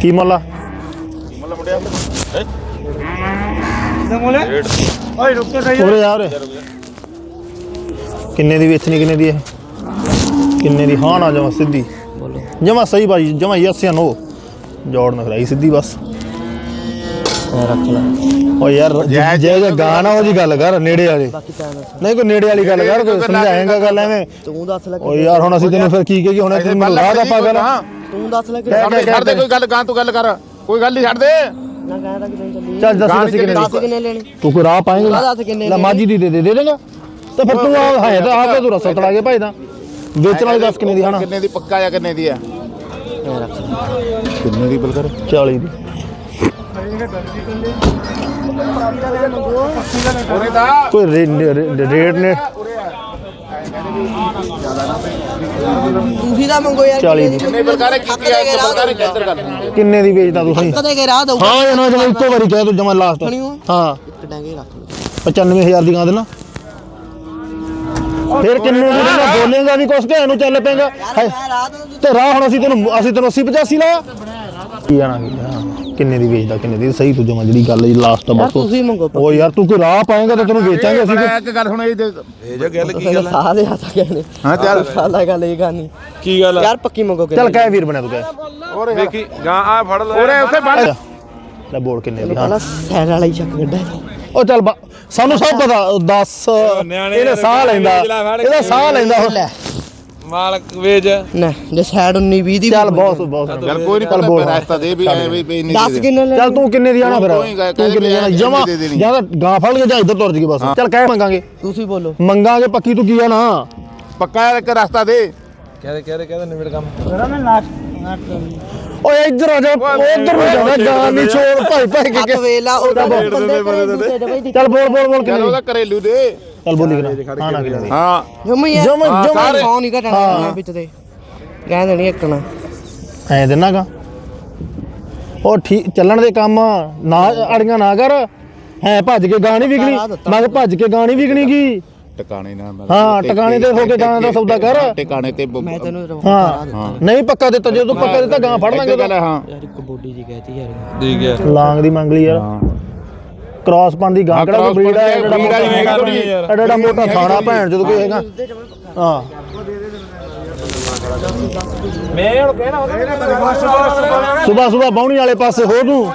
ਕੀ ਮੁੱਲ ਆ? ਓਏ ਰੁਕ ਕੇ ਸਹੀ ਉਰੇ ਯਾਰ ਕਿੰਨੇ ਦੀ ਵੇਚਣੀ ਕਿੰਨੇ ਦੀ ਹੈ ਕਿੰਨੇ ਦੀ? ਹਾਂ ਨਾ ਜਮਾ ਸਿੱਧੀ। ਬੋਲੋ। ਜਮਾ ਸਹੀ ਭਾਜੀ ਜਮਾ ਯਸ ਜਾਂ ਨੋ। ਜੋੜ ਨਾ ਕਰਾਈ ਸਿੱਧੀ ਬਸ। ਰੱਖ ਲਾ। ਓ ਯਾਰ ਜੇ ਜੇ ਗਾਣਾ ਉਹ ਜੀ ਗੱਲ ਕਰ ਨੇੜੇ ਵਾਲੀ ਬਾਕੀ ਤਾਂ ਦੱਸ। ਨਹੀਂ ਕੋਈ ਨੇੜੇ ਵਾਲੀ ਗੱਲ ਕਰ ਕੋਈ ਸਮਝਾਏਗਾ ਗੱਲ ਐਵੇਂ? ਤੂੰ ਦੱਸ ਲੈ ਓ ਯਾਰ ਹੁਣ ਅਸੀਂ ਤੈਨੂੰ ਫਿਰ ਕੀ ਕਹੀ ਹੁਣ ਤੈਨੂੰ ਮੈਨੂੰ ਰਾਹ ਦਾ ਪਾਗਲ। ਤੂੰ ਦੱਸ ਲੈ ਕਿ ਛੱਡ ਦੇ ਕੋਈ ਗੱਲ ਗਾਂ ਤੂੰ ਗੱਲ ਕਰ। ਕੋਈ ਗੱਲ ਨਹੀਂ ਛੱਡ ਦੇ। ਨਾ ਕਹਿੰਦਾ ਕਿ ਤੈਨੂੰ ਚੱਲੀ। ਚੱਲ ਦੱਸ ਕਿੰਨੇ ਦੱਸ ਕਿੰਨੇ ਲੈਣੇ। ਤੂੰ ਕੋਈ ਰਾਹ ਪਾਏਂਗਾ? ਦੱਸ ਕਿੰਨੇ ਲੈ? ਮਾਜੀ ਦੀ ਦੇ ਦੇ ਦੇ ਦੇਗਾ। ਤੇ ਫਿਰ ਤੂੰ ਆ ਹੈ ਤਾਂ ਆਪੇ ਤੂੰ ਰਸਾ ਤੜਾ ਕੇ ਭਾਈ ਦਾ। ਵੇਚਣ ਵਾਲੀ ਦੱਸ ਕਿੰਨੇ ਦੀ ਹਨਾ? ਕਿੰਨੇ ਦੀ ਪੱਕਾ ਆ ਕਿੰਨੇ ਦੀ ਆ? ਕਿੰਨੇ ਦੀ ਬਲ ਕਰ 40 ਦੀ ਉਹਨੇ ਦਾ। ਕੋਈ ਰੇ- ਰੇ- ਰੇਟ ਨੇ। ਤੁਸੀਂ ਤਾਂ ਮੰਗੋ ਯਾਰ 40 ਕਿੰਨੇ ਬਲ ਕਰ ਕੀਤੀ ਆ ਬਲ ਕਰ ਕਿੱਧਰ ਕਰ ਕਿੰਨੇ ਦੀ ਵੇਚਦਾ ਤੂੰ ਸਹੀ ਕਦੇ ਕੇ ਰਾਹ ਦਊ ਹਾਂ ਇਹ ਨਾ ਜਮਾ ਇੱਕੋ ਵਾਰੀ ਕਹਿ ਤੂੰ ਜਮਾ ਲਾਸਟ ਖਣੀ ਹੋ। ਹਾਂ ਕਟਾਂਗੇ ਰੱਖ ਲਓ। 95000 ਦੀ ਗਾਂ ਦੇਣਾ ਫਿਰ ਕਿੰਨੇ ਦੀ ਦੇਣਾ ਬੋਲੇਗਾ ਵੀ ਕੁਛ ਕਿ ਇਹਨੂੰ ਚੱਲ ਦਊ ਤੇ ਰਾਹ ਹੁਣ ਅਸੀਂ ਤੈਨੂੰ ਅਸੀਂ ਤੈਨੂੰ 80 85 ਲਾਇਆ। ਕੀ ਆਣਾ? ਕੀ ਆ? ਕਿੰਨੇ ਦੀ ਵੇਚਦਾ ਕਿੰਨੇ ਦੀ? ਸਹੀ ਤੂੰ ਜਮਾ ਜਿਹੜੀ ਗੱਲ ਜੀ ਲਾਸਟ ਯਾਰ ਬਸ। ਤੁਸੀਂ ਮੰਗੋ ਉਹ ਯਾਰ ਤੂੰ ਕੋਈ ਰਾਹ ਪਾਏਗਾ ਤਾਂ ਤੈਨੂੰ ਵੇਚਾਂਗੇ ਅਸੀਂ ਇੱਕ ਗੱਲ ਹੁਣ ਇਹ ਦੇ- ਪਹਿਲਾਂ ਸਾਹ ਦੇ ਹੱਥ ਕਹਿੰਦੇ। ਹਾਂ ਚੱਲ ਸਾਲਾ ਗੱਲ ਇਹ ਕਰਨੀ ਕੀ ਗੱਲ ਆ? ਯਾਰ ਪੱਕੀ ਮੰਗੋ ਕਿ ਚੱਲ ਕਹਿ ਵੀਰ ਬਣਿਆ ਤੂੰ ਕਹਿ। ਵੇਖੀ ਗਾਂ ਆ ਫੜ ਲੈ। ਉਹਰੇ ਉੱਥੇ ਬੰਦ ਲੈ ਬੋਲ ਕਿੰਨੇ ਦੀ। ਹਾਂ ਪਹਿਲਾਂ ਸੈਰ ਵਾਲਾ ਹੀ ਚੱਕ ਕੱਢਿਆ ਸੀ। ਉਹ ਚੱਲ ਬਾ- ਸਾਨੂੰ ਸਭ ਪਤਾ 10 ਨਿਆਣੇ ਇਹਨੇ ਸਾਹ ਲੈਂਦਾ। ਇਹਦਾ ਸਾਹ ਲੈਂਦਾ ਉਹ। ਲੈ। ਮਾਲਕ ਵੇਜ। ਨਾ ਜੇ ਸਾਈਡ 19 20 ਦੀ ਚੱਲ ਬਹੁਤ ਬਹੁਤ ਗੱਲ ਕੋਈ ਨਹੀਂ ਚੱਲ ਬੋਲ ਰਸਤਾ ਦੇ ਵੀ ਐ ਵੀ ਇੰਨੀ 10 ਕਿੰਨੇ ਲੈ ਚੱਲ ਤੂੰ ਕਿੰਨੇ ਦੀ ਆਣਾ ਫਿਰ? ਤੂੰ ਕਿੰਨੇ ਆਣਾ? ਕਹਿ ਜਮਾ। ਜਾਂ ਤਾਂ ਗਾਂ ਫੜ ਕੇ ਜਾਂ ਇੱਧਰ ਤੁਰ ਜੀਗੇ ਬਸ। ਚੱਲ ਕਹਿ ਮੰਗਾਂਗੇ। ਤੁਸੀਂ ਬੋਲੋ। ਮੰਗਾਂਗੇ ਪੱਕੀ ਤੂੰ ਕੀ ਆ ਨਾ ਪੱਕਾ ਇੱਕ ਰਸਤਾ ਦੇ। ਕਹਦੇ ਕਹਦੇ ਕਹਦੇ ਨਿਬੜ ਕੰਮ। ਮੇਰਾ ਮੈਂ ਨਾਚ ਨਾਚ ਓਏ ਇੱਧਰ ਆ ਜਾ ਉਧਰ ਨੂੰ ਜਾਣਾ ਗਾਂ ਨਹੀਂ ਛੋੜ ਭਾਈ ਭਾਈ ਹੱਥ ਕੇ ਵੇਲਾ ਉਹਦਾ ਬੰਦੇ ਕਰੇ ਦੀ ਚੱਲ ਬੋਲ ਬੋਲ ਬੋਲ ਚੱਲ ਕਿੰਨੇ ਉਹਦਾ ਘਰੇਲੂ ਦੇ। ਚੱਲ ਬੋਲੀ ਕਿੰਨਾ ਹਾਂ ਨਾ ਹਾਂ ਜਮ ਯਾਰ ਜਮ ਜਮ ਸਾਰੇ ਫੋਨ ਹੀ। ਘਟਣਾ ਵਿੱਚ ਤੇ ਕਹਿ ਦੇਣੀ ਇੱਕਣਾ ਐ ਦੇਣਾਗਾ ਉਹ ਠੀਕ ਚੱਲਣ ਦੇ ਕੰਮ ਨਾ ਅੜੀਆਂ ਨਾ ਕਰ। ਹੈ ਭੱਜ ਕੇ ਗਾਂ ਨਹੀਂ ਵਿਕਣੀ ਮੈਂ ਭੱਜ ਕੇ ਗਾਂ ਨਹੀਂ ਵਿਕਣੀ ਗੀ ਟਿਕਾਣੇ ਨਾ ਮੈਂ- ਹਾਂ, ਟਿਕਾਣੇ ਤੇ ਹੋ ਕੇ ਗਾਂ ਦਾ ਸੌਦਾ ਕਰ। ਟਿਕਾਣੇ ਤੇ ਬ- ਮੈਂ ਤੈਨੂੰ ਹਾਂ ਨਹੀਂ ਪੱਕਾ ਦਿੱਤਾ ਜੇ ਤੂੰ ਪੱਕਾ ਦਿੱਤਾ ਗਾਂ ਫੜ ਲਾਂਗੇ ਇੱਕ ਗੱਲ ਹੈ, ਹਾਂ। ਯਾਰ ਇੱਕ ਬੋਡੀ ਜੀ ਕਹਿਤੀ ਯਾਰ। ਠੀਕ ਹੈ। ਲਾਂਗ ਦੀ ਮੰਗ ਲਈ ਯਾਰ। ਹਾਂ। ਕ੍ਰਾਸ ਪਨ ਦੀ ਗਾਂ ਹਾਂ, ਕਿਹੜਾ ਕੋਈ ਬਰੀਡ ਹੈ ਜਿਹੜਾ breed ਵਾਲੀ ਮੋਟਾ ਥੋੜ੍ਹੀ ਜਿਹੀ ਯਾਰ। ਐਡਾ ਐਡਾ ਮੋਟਾ ਥਾਣਾ ਭੈਣ ਜਦੋਂ ਕੋਈ ਹੈਗਾ। ਹਾਂ ਮੈਂ ਹੁਣ ਕਹਿਣਾ ਸਵੇਰ ਸਵੇਰ ਬਾਉਣੀ ਵਾਲੇ ਪਾਸੇ ਹੋ ਤੂੰ।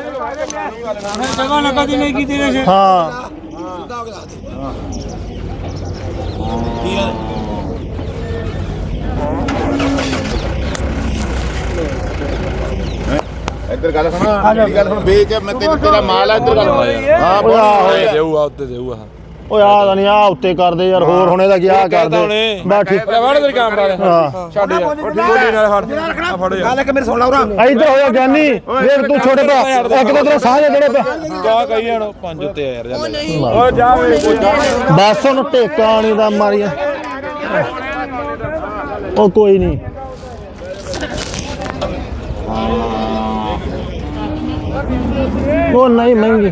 ਜਗ੍ਹਾ ਨਾ ਕਦੀ ਨਹੀਂ ਕੀਤੀ ਨੇ ਹਾਂ। ਇੱਧਰ ਗੱਲ ਸੁਣ ਮੇਰੀ ਗੱਲ ਸੁਣ ਵੇਚ ਮੈਂ ਤੇਰਾ ਮਾਲ ਆ ਇੱਧਰ ਗੱਲ ਹਾਂ ਓਏ ਆਹੋ ਓਏ ਦੇਊ ਆ ਉੱਤੇ ਦੇਊ ਆ ਓਏ ਆ ਤਾਂ ਨਹੀਂ ਆ ਉੱਤੇ ਕਰਦੇ ਯਾਰ ਹੋਰ ਹੁਣ ਇਹਦਾ ਕੀ ਆ ਕਰਦੇ ਬਸ ਠੀਕ ਲੈ ਵੜ ਤੇਰੀ ਕੈਮਰਾ ਲੈ ਹਾਂ। ਛੱਡ ਯਾਰ। ਬੋਲੀ ਨਾਲ ਫੜ ਆ ਫੜ ਯਾਰ ਇੱਧਰ ਹੋਇਆ ਗਿਆਨੀ ਵੇਖ ਤੂੰ ਛੋਟੇ ਭਰਾ ਇੱਕ ਤਾਂ ਤੇਰਾ ਸਾਹ ਜਿਹੜੇ ਪਿਆ ਕਾ ਕਹੀ ਜਾਣ ਪੰਜ ਉੱਤੇ ਆ ਯਾਰ ਜਾਂਦੇ ਓ ਜਾ ਵੇ ਬਸ ਉਹਨੂੰ ਟੇਕਾ ਨਹੀਂ ਦਾ ਮਾਰੀਆਂ। ਉਹ ਕੋਈ ਨਹੀਂ। ਉਹ ਨਹੀਂ ਮਹਿੰਗੀ।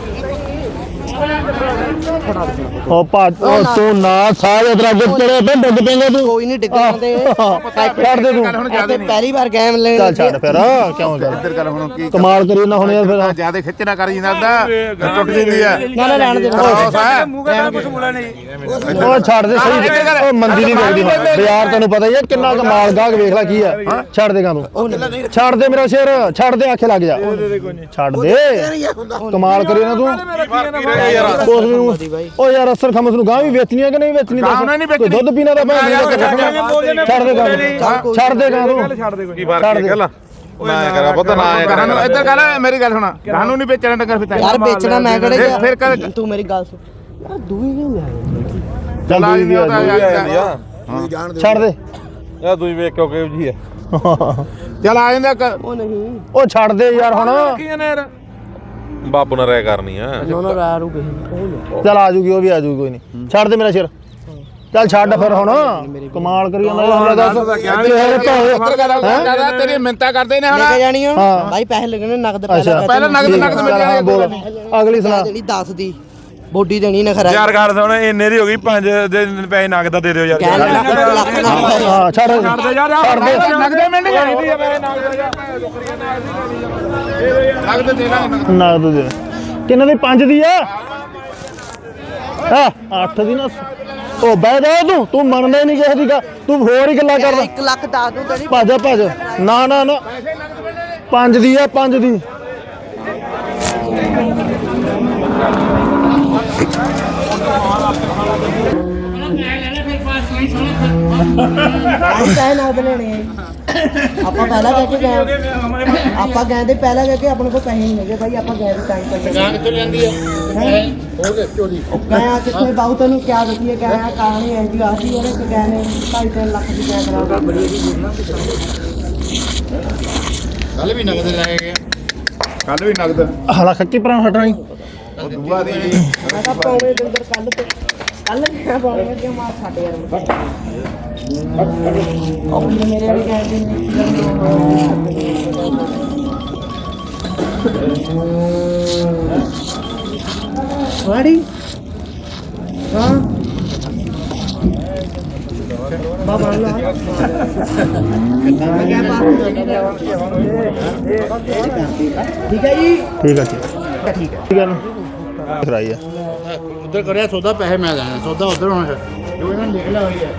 ਉਹ ਭੱਜ ਉਹ ਤੂੰ ਨਾ ਸਾਰੇ ਇਧਰ ਅੱਗੇ ਚੜੇ ਪੈ ਡੁੱਬ ਪੈਂਗਾ ਤੂੰ। ਕੋਈ ਨਹੀਂ ਡਿੱਗਣ ਦੇ ਛੱਡ ਦੇ ਤੂੰ। ਗੱਲ ਹੁਣ ਜ਼ਿਆਦਾ ਨਹੀਂ। ਪਹਿਲੀ ਵਾਰ ਗੇਮ ਲੈਣ ਚੱਲ ਛੱਡ ਫਿਰ ਕਿਉਂ ਕਰ? ਇੱਧਰ ਗੱਲ ਹੁਣ ਕੀ ਕਮਾਲ ਕਰੀ ਨਾ ਹੁਣ ਯਾਰ ਫਿਰ। ਜ਼ਿਆਦਾ ਖਿੱਚਣਾ ਕਰ ਜਾਂਦਾ ਅੱਧਾ ਟੁੱਟ ਜਾਂਦੀ ਆ। ਨਾ ਨਾ ਲੈਣ ਦੇ ਕ੍ਰਾਸ ਹੈ ਮੂੰਹ ਕਹਿੰਦਾ ਕੁਝ ਬੋਲਿਆ ਨਹੀਂ। ਉਹ ਛੱਡ ਦੇ ਸਹੀ। ਉਹ ਮੰਦੀ ਨਹੀਂ ਵੇਖਦੀ ਹੁਣ। ਬਾਜ਼ਾਰ ਤੈਨੂੰ ਪਤਾ ਹੀ ਹੈ ਕਿੰਨਾ ਕਮਾਲ ਗਾਹਕ ਵੇਖ ਲੈ ਕੀ ਹੈ। ਛੱਡ ਦੇਗਾ ਤੂੰ ਛੱਡ ਦੇ ਮੇਰਾ ਸ਼ੇਰ ਛੱਡ ਦੇ ਆਖੇ ਲੱਗ ਜਾ। ਛੱਡ ਦੇ। ਕਮਾਲ ਕਰੀ ਨਾ ਤੂੰ। ਉਸ ਨੂੰ ਉਹ ਯਾਰ ਅਸਰ ਖਮਸ ਨੂੰ ਗਾਂ ਵੀ ਵੇਚਣੀ ਹੈ ਕਿ ਨਹੀਂ ਵੇਚਣੀ ਗਾਂ ਉਹਨੇ ਨਹੀਂ ਕੋਈ ਵੇਚਣੀ। ਦੁੱਧ ਪੀਣਾ ਤਾਂ ਮੈਂ ਛੱਡ ਦੇ ਗਾਂ ਛੱਡ ਦੇ ਗਾਂ ਤੂੰ ਛੱਡ ਦੇ ਕੋਈ। ਕੀ ਫ਼ਰਕ ਛੱਡ ਹੈ ਦੇ। ਗੱਲ। ਨਾ ਕਰਾ ਪੁੱਤ ਨਾ ਐਂ ਕਰਾ ਗਾਨੂੰ ਇੱਧਰ ਗੱਲ ਮੇਰੀ ਗੱਲ ਸੁਣਾ। ਗਾਨੂੰ ਨਹੀਂ ਵੇਚਣਾ ਡੰਗਰ ਫਿਰ ਯਾਰ ਵੇਚਣਾ ਮੈਂ ਕਿਹੜੇ ਫਿਰ- ਫਿਰ ਕਰ- ਤੂੰ ਮੇਰੀ ਗੱਲ ਸੁਣ। ਯਾਰ ਦੂਈ ਗੇਮ ਲੈ ਚੱਲ ਆ ਵੀ। ਛੱਡ ਦੇ। ਯਾ ਦੂਈ ਵੇਖ ਕਿਉਂ ਕਿਉਂ ਜੀ ਆ। ਚੱਲ ਆ ਜਾਂਦਾ ਉਹ ਨਹੀਂ। ਉਹ ਛੱਡ ਦੇ ਯਾਰ ਹੁਣ। ਕੀ ਨੇ ਯਾਰ। ਬਾਪੂ ਨਾਲ ਰਹਿ ਕਰਨੀ ਆ। ਨਾ ਨਾ ਰਾਰੂ ਗਏ ਚੱਲ ਆ ਜੂਗੀ ਉਹ ਵੀ ਆ ਜੂਗੀ ਕੋਈ ਨਹੀਂ। ਛੱਡ ਦੇ ਮੇਰਾ ਸ਼ੇਰ। ਚੱਲ ਛੱਡ ਫਿਰ ਹੁਣ। ਕਮਾਲ ਕਰੀ ਜਾਂਦਾ ਯਾਰ ਦੱਸ। ਤੇਰੇ ਮਿੰਤਾ ਕਰਦੇ ਨੇ ਲੈ ਕੇ ਹੁਣ ਜਾਣੀ ਆ? ਹਾਂ। ਭਾਈ ਪੈਸੇ ਲੱਗਣੇ ਨਗਦ ਅੱਛਾ। ਪਹਿਲਾਂ ਨਗਦ- ਨਗਦ ਆ, ਮਿਲ ਬੋਲ। ਅਗਲੀ ਸੁਣਾ। ਦੇਣੀ 10 ਦੀ ਬੋਡੀ ਦੇਣੀ ਨਾ ਖਰਾ। ਯਾਰ ਗੱਲ ਸੁਣ ਇੰਨੇ ਦੀ ਹੋ ਗਈ 5 ਦੇ ਪੈਸੇ ਨਗਦ ਦੇ ਦਿਓ ਯਾਰ। ਹਾਂ ਛੱਡ। ਛੱਡ ਦੇ ਛੱਡ ਦੇ। ਨਗਦੇ ਮਿਲ ਜਾਣੀ ਨਗਦ ਦੇ ਲਾਂਗੇ ਨਗਦ ਦੇ ਕਿੰਨੇ ਦੀ? 5 ਦੀ ਆ? ਆ 8 ਦੀ ਨਾ ਉਹ ਬਹਿ ਜਾ ਤੂੰ ਤੂੰ ਮੰਨਦਾ ਹੀ ਨਹੀਂ ਕਿਸੇ ਦੀ ਗੱਲ। ਤੂੰ ਹੋਰ ਹੀ ਗੱਲਾਂ ਕਰਦਾ। 1 ਲੱਖ ਦੱਸ ਦੂੰ ਤੇਰੀ ਭੱਜ ਭੱਜ। ਨਾ ਨਾ ਨਾ। 5 ਦੀ ਆ 5 ਦੀ। ਪੈਸੇ ਨਾ ਲੈਣੇ ਆਪਾਂ ਪਹਿਲਾਂ ਕਹਿ ਕੇ ਗਏ ਆਪਾਂ ਗਏ ਤੇ ਪਹਿਲਾਂ ਕਹਿ ਕੇ ਆਪਣੇ ਕੋਲ ਪੈਸੇ ਨਹੀਂ ਹੈਗੇ ਭਾਈ ਆਪਾਂ ਗਏ ਤੇ ਟਾਈਮ ਪਰ ਗਾਂ ਕਿੱਥੋਂ ਲੈਂਦੀ ਆ? ਹੋ? ਗਏ ਚੋਰੀ। ਆ ਕਿੱਥੇ ਬਾਹੂ ਤੈਨੂੰ ਕਿਆ ਦਸੀਏ ਗਏ ਆ ਕਹਾਣੀ ਹੈ ਜੀ ਆਸੀ ਉਹਨੇ ਕਿ ਗਏ ਨੇ 2.5 ਲੱਖ ਦੀ ਗਏ ਕਰਾ ਬੜੀ ਕੱਲ ਵੀ ਨਗਦ ਲੈ ਗਏ ਕੱਲ ਵੀ ਨਗਦ। ਹਲਾ ਖੱਕੀ ਪਰਾਂ ਹਟਣਾ ਹੀ ਉਹ ਦੂਆ ਦੀ ਮੈਂ ਤਾਂ ਪੌਣੇ ਦੇ ਅੰਦਰ ਕੱਲ ਤੇ ਕੱਲ ਮੈਂ ਪੌਣੇ ਕਿ ਮਾਰ ਛੱਡ ਯਾਰ ਉਹ ਮੇਰੇ ਵਾਲੀ ਗਏ ਵਾੜੀ। ਹਾਂ। ਬਾਬਾ ਲਾ। ਠੀਕ ਹੈ ਜੀ? ਠੀਕ ਆ ਠੀਕ ਠੀਕ ਹੈ। ਠੀਕ ਨਾ ਕਰਾਈ ਸੌਦਾ ਪੈਸੇ ਮੈਂ ਲੈਣਾ ਸੌਦਾ ਉਧਰ ਹੋਣਾ ਜੋ ਇਹਨਾਂ ਲਿਖ ਲਿਆ ਹੋਈ ਹੈ।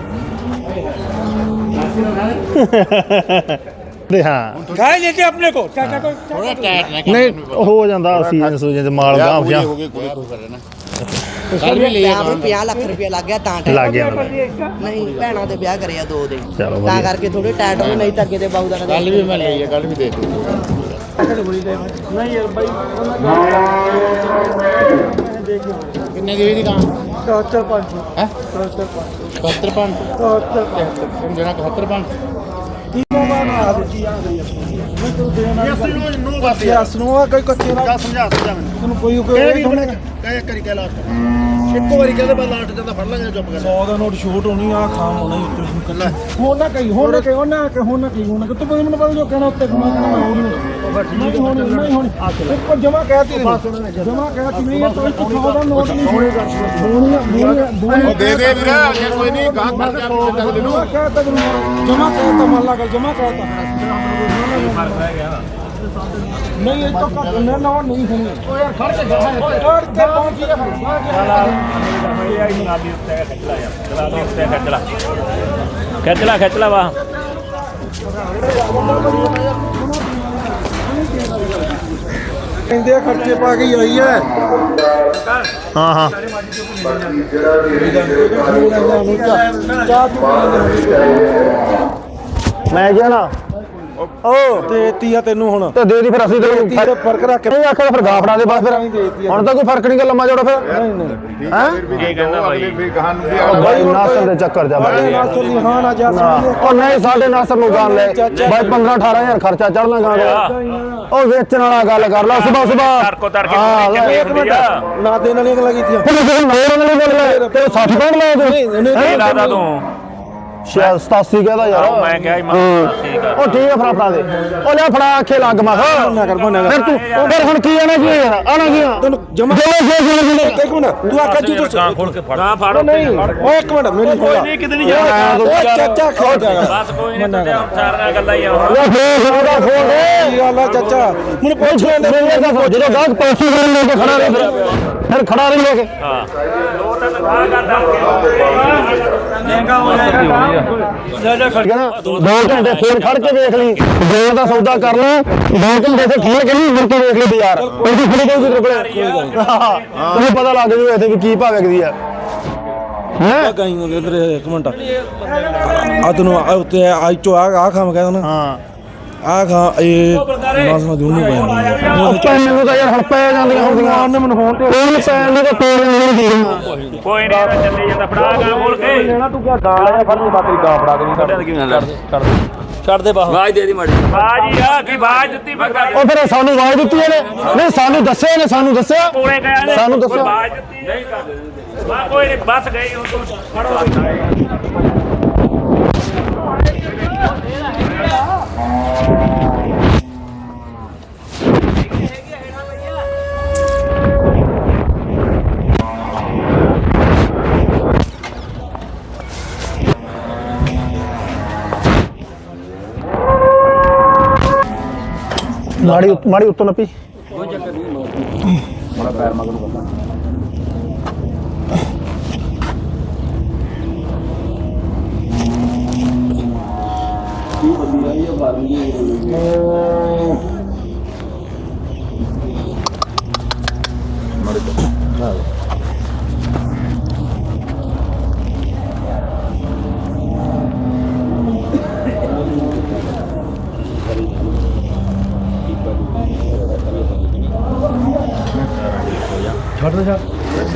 ਹਾਂ। ਗਾਇ ਲੈਤੇ ਆਪਣੇ ਕੋ ਚਾਚਾ ਕੋ ਥੋੜਾ ਟਾਇਟ ਨਾ ਨਹੀਂ ਹੋ ਜਾਂਦਾ ਸੀਜ਼ਨ ਸੂਜਨ ਮਾਲ ਗਾਂ ਹੋ ਗਏ ਕੋਈ ਹੋ ਕਰੇ ਨਾ ਕੱਲ ਵੀ ਲਿਆ 50 ਲੱਖ ਰੁਪਏ ਲੱਗ ਗਿਆ ਤਾਂ ਟਾਈਮ ਲੱਗ ਗਿਆ ਨਹੀਂ ਭੈਣਾਂ ਦੇ ਵਿਆਹ ਕਰਿਆ ਦੋ ਦੇ ਤਾਂ ਕਰਕੇ ਥੋੜੇ ਟਾਈਟ ਹੋਏ ਨਹੀਂ ਤਾਂ ਕਿਤੇ ਤੇ ਦਾ ਕੱਲ ਵੀ ਮੈਂ ਲਈ ਕੱਲ ਵੀ ਦੇ ਨਹੀਂ ਯਾਰ ਬਾਈ ਕਿੰਨੇ ਦੀ ਹੋਈ ਦੀ ਕਾਂ 74 5 ਹੈ? 75 ਪੰਜ। 75 ਜਣਾ 71 ਪੰਜ। ਯਸ ਨੂੰ ਆ। ਕੋਈ ਕੱਚੇ ਦਾ ਸਮਝਾ ਸਮਝਾ ਮੈਨੂੰ। ਤੈਨੂੰ ਕੋਈ ਕੋਈ ਕਹਿ ਕਰੀ ਕਹਿ ਲਾਸਟ ਇੱਕੋ ਵਾਰੀ ਕਹਿੰਦੇ ਮੈਂ ਲਾਸਟ ਜਾਂਦਾ ਫੜ ਲਾਂਗੇ ਚੁੱਪ ਕਰ 100 ਦਾ ਨੋਟ ਸ਼ੂਟ ਹੋਣੀ ਆ ਖਾਮ ਹੋਣਾ ਹੀ ਉੱਤੇ ਕੱਲਾ ਹੁਣ ਨਾ ਕਹੀ ਹੁਣ ਨਾ ਕਹੀ ਹੁਣ ਨਾ ਕਹੀ ਹੁਣ ਨਾ ਕਹੀ ਹੁਣ ਨਾ ਕਹੀ। ਤੂੰ ਕੋਈ ਮੈਨੂੰ ਪਤਾ ਜੋ ਕਹਿਣਾ ਉੱਤੇ ਮੈਂ ਕਹਿਣਾ ਮੈਂ ਹੋਣੀ। ਨਹੀਂ ਹੋਣੀ ਨਹੀਂ ਹੋਣੀ। ਇੱਕ ਜਮਾ ਕਹਿਤੀ ਜਮਾ ਕਹਿਤੀ ਨਹੀਂ ਇਹ ਕੋਈ 100 ਦਾ ਨੋਟ ਨਹੀਂ ਹੋਣੀ ਹੋਣੀ ਹੋਣੀ ਉਹ ਦੇ ਦੇ ਵੀਰਾ ਜੇ ਕੋਈ ਨਹੀਂ ਗਾਂ ਫੜ ਜਾ ਤੱਕ ਦੇ ਨੂੰ ਕਹਿਤਾ ਜਮਾ ਕਹਿਤਾ। ਨਹੀਂ ਇਹ ਤਾਂ ਨਾ ਨਾ ਨਹੀਂ ਹੋਣੀ ਓ ਯਾਰ ਖੜ ਕੇ ਖੜ ਕੇ ਪਹੁੰਚ ਗਿਆ ਖਿੱਚ ਲਾ ਖਿੱਚ ਲਾ ਵਾ। ਕਹਿੰਦੇ ਆ ਖਰਚੇ ਪਾ ਕੇ ਆਈ ਹੈ। ਹਾਂ ਹਾਂ। ਚਾਹ ਤੂੰ ਮੈਂ ਕਿਹਾ ਨਾ ਉਹ ਤੇ ਤੀਆ ਤੈਨੂੰ ਹੁਣ। ਤੇ ਦੇ ਦੀ ਫਿਰ ਅਸੀਂ ਤੈਨੂੰ ਤੀ ਤੇ ਫ਼ਰਕ ਰੱਖ ਨਹੀਂ ਆਖਿਆ ਫਿਰ ਗਾ ਫੜਾ ਦੇ ਬਸ ਫਿਰ। ਹੁਣ ਤਾਂ ਕੋਈ ਫ਼ਰਕ ਨਹੀਂ ਗਾ ਲੰਮਾ ਜੋੜਾ ਫਿਰ। ਹੈਂ? ਕੀ ਕਹਿੰਦਾ ਬਾਈ? ਫਿਰ ਗਾਂ ਨੂੰ ਵੀ ਬਾਈ ਨਾਸਰ ਦੇ ਚੱਕਰ ਜਾ ਬਾਈ। ਨਾਸਰ ਦੀ ਹਾਂ ਨਾ ਜਾ ਨਾ। ਉਹ ਨਹੀਂ ਸਾਡੇ ਨਾਸਰ ਨੂੰ ਗਾਣ ਲੈ। ਬਾਈ 15 18000 ਖਰਚਾ ਚੜਨਾ ਗਾਣ ਦਾ ਉਹ ਵੇਚਣ ਵਾਲਾ ਗੱਲ ਕਰ ਲਾ ਸਵੇਰ ਸਵੇਰ ਤਰਕੋ ਤਰਕੇ ਆ ਨਾ ਦੇਣ ਗੱਲਾਂ ਫਿਰ ਵਾਲੀ ਬੋਲ ਲੈ ਤੇ 60 ਪੌਂਡ ਲਾਇਆ ਤੂੰ? ਨਹੀਂ ਲਾਦਾ ਤੂੰ। ਸ਼ਾਇਦ 87 ਕਹਦਾ ਯਾਰ। ਆਹੋ, ਮੈਂ ਕਿਹਾ ਸੀ, ਮੈਂ ਹਾਂ। ਠੀਕ ਆ। ਉਹ ਠੀਕ ਆ ਫੜਾ ਫੜਾ ਦੇ। ਉਹ ਲੈ ਫੜਾ ਆਖੇ ਲੱਗ ਮਾ। ਨਾ ਕਰ ਬਣਾ ਫਿਰ ਤੂੰ ਫਿਰ ਹੁਣ ਕੀ ਆਣਾ ਕੀ ਆ ਯਾਰ ਆਣਾ ਕੀ ਆ? ਤੈਨੂੰ ਜਮਾ ਜੋ ਜੋ ਜੋ ਇੱਕ ਮਿੰਟ। ਤੂੰ ਆਖਿਆ ਤੂੰ ਤੂੰ ਗਾਂ ਖੋਲ ਕੇ ਫੜ। ਗਾਂ ਫੜ ਨਹੀਂ ਓਏ ਇੱਕ ਮਿੰਟ ਮੇਰੀ ਸੁਣ ਨਹੀਂ ਕਿਤੇ ਨਹੀਂ ਜਾਣਾ। ਓਏ ਚਾਚਾ ਖੜ ਜਾ ਬਸ ਕੋਈ ਨਹੀਂ ਤੇ ਹੁਣ ਸਾਰੀਆਂ ਗੱਲਾਂ ਹੀ ਆ। ਹੁਣ ਉਹ ਫੇਰ ਉਹਦਾ ਫੋਨ ਦੇ ਕੀ ਗੱਲ ਆ ਚਾਚਾ? ਮੈਨੂੰ ਪੁੱਛ ਲੈਂਦੇ ਮੇਰੇ ਦਾ ਜਦੋਂ ਗਾਹਕ ਪੈਸੇ ਕਰਨ ਲੈ ਕੇ ਖੜਾ ਰਹੇ ਫਿਰ। ਫਿਰ ਖੜਾ ਰਹੇ ਲੈ ਕੇ ਹਾਂ ਦੋ ਘੰਟੇ ਫੇਰ ਖੜ ਕੇ ਵੇਖ ਲਈ। ਦੋ ਦਾ ਸੌਦਾ ਕਰ ਲੈ। ਦੋ ਘੰਟੇ ਤੇ ਖੜ ਕੇ ਨਹੀਂ ਮੁੜ ਕੇ ਵੇਖ ਲਈ ਬਾਜ਼ਾਰ। ਉਹਦੀ ਖੜੀ ਕੋਈ ਤੇਰੇ ਕੋਲੇ ਤੁਹਾਨੂੰ ਪਤਾ ਲੱਗ ਜੂ ਇੱਥੇ ਵੀ ਕੀ ਭਾਅ ਵਿਕਦੀ ਆ। ਹੈ? ਗਾਈ ਇਧਰ ਇੱਕ ਮਿੰਟ। ਆ ਤੈਨੂੰ ਉੱਤੇ ਆ ਚੋ ਆ ਆ ਖਾਮ ਕਹਿੰਦਾ ਨਾ ਹਾਂ। ਆ ਖਾ ਇਹ ਮਾਸ ਮਾ ਦੂਰ ਨੂੰ ਪੈਂਦੀ ਉਹ ਪੈਣ ਨੂੰ ਤਾਂ ਯਾਰ ਹੁਣ ਪੈ ਜਾਂਦੀਆਂ ਹੁੰਦੀਆਂ ਉਹਨੇ ਮੈਨੂੰ ਫੋਨ ਤੇ। ਉਹ ਪੈਣ ਨੂੰ ਤਾਂ ਤੋੜ ਨਹੀਂ ਦੀ ਕੋਈ ਨਹੀਂ ਇਹਦਾ ਚੱਲੀ ਜਾਂਦਾ ਫੜਾ ਗਾਂ ਖੋਲ ਕੇ। ਤੂੰ ਕਿਆ ਗਾਲ ਆ ਫੜ ਲਈ ਬਾਤਰੀ ਗਾ ਫੜਾ ਦੇ। ਛੱਡ ਦੇ ਬਾਹ ਆਵਾਜ਼ ਦੇ ਦੀ ਮਾੜੀ ਬਾਜੀ ਆ ਕੀ ਆਵਾਜ਼ ਦਿੱਤੀ ਫਿਰ ਕਰ ਉਹ ਫਿਰ ਸਾਨੂੰ ਆਵਾਜ਼ ਦਿੱਤੀ ਇਹਨੇ। ਨਹੀਂ ਸਾਨੂੰ ਦੱਸਿਆ ਇਹਨੇ ਸਾਨੂੰ ਦੱਸਿਆ। ਕੋਲੇ ਗਿਆ ਨੇ। ਸਾਨੂੰ ਦੱਸੋ। ਕੋਈ ਆਵਾਜ਼ ਦਿੱਤੀ ਨਹੀਂ ਕਰ ਬਾ ਕੋਈ ਨਹੀਂ ਬਸ ਗਈ ਹੁਣ ਤੂੰ ਫੜੋ। माड़ी माड़ी उत्तो नपी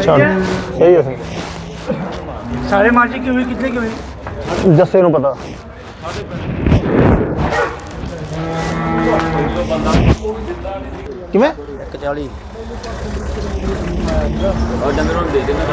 ਛੱਡ ਸਹੀ ਹੈ ਸਾਰੇ ਮਾਜੀ ਕਿਵੇਂ ਕਿੱਥੇ ਕਿਵੇਂ? ਜੱਸੇ ਨੂੰ ਪਤਾ। ਕਿਵੇਂ? 140 ਉਹ ਡੰਗਰ ਨੂੰ ਦੇ ਦੇਣਾ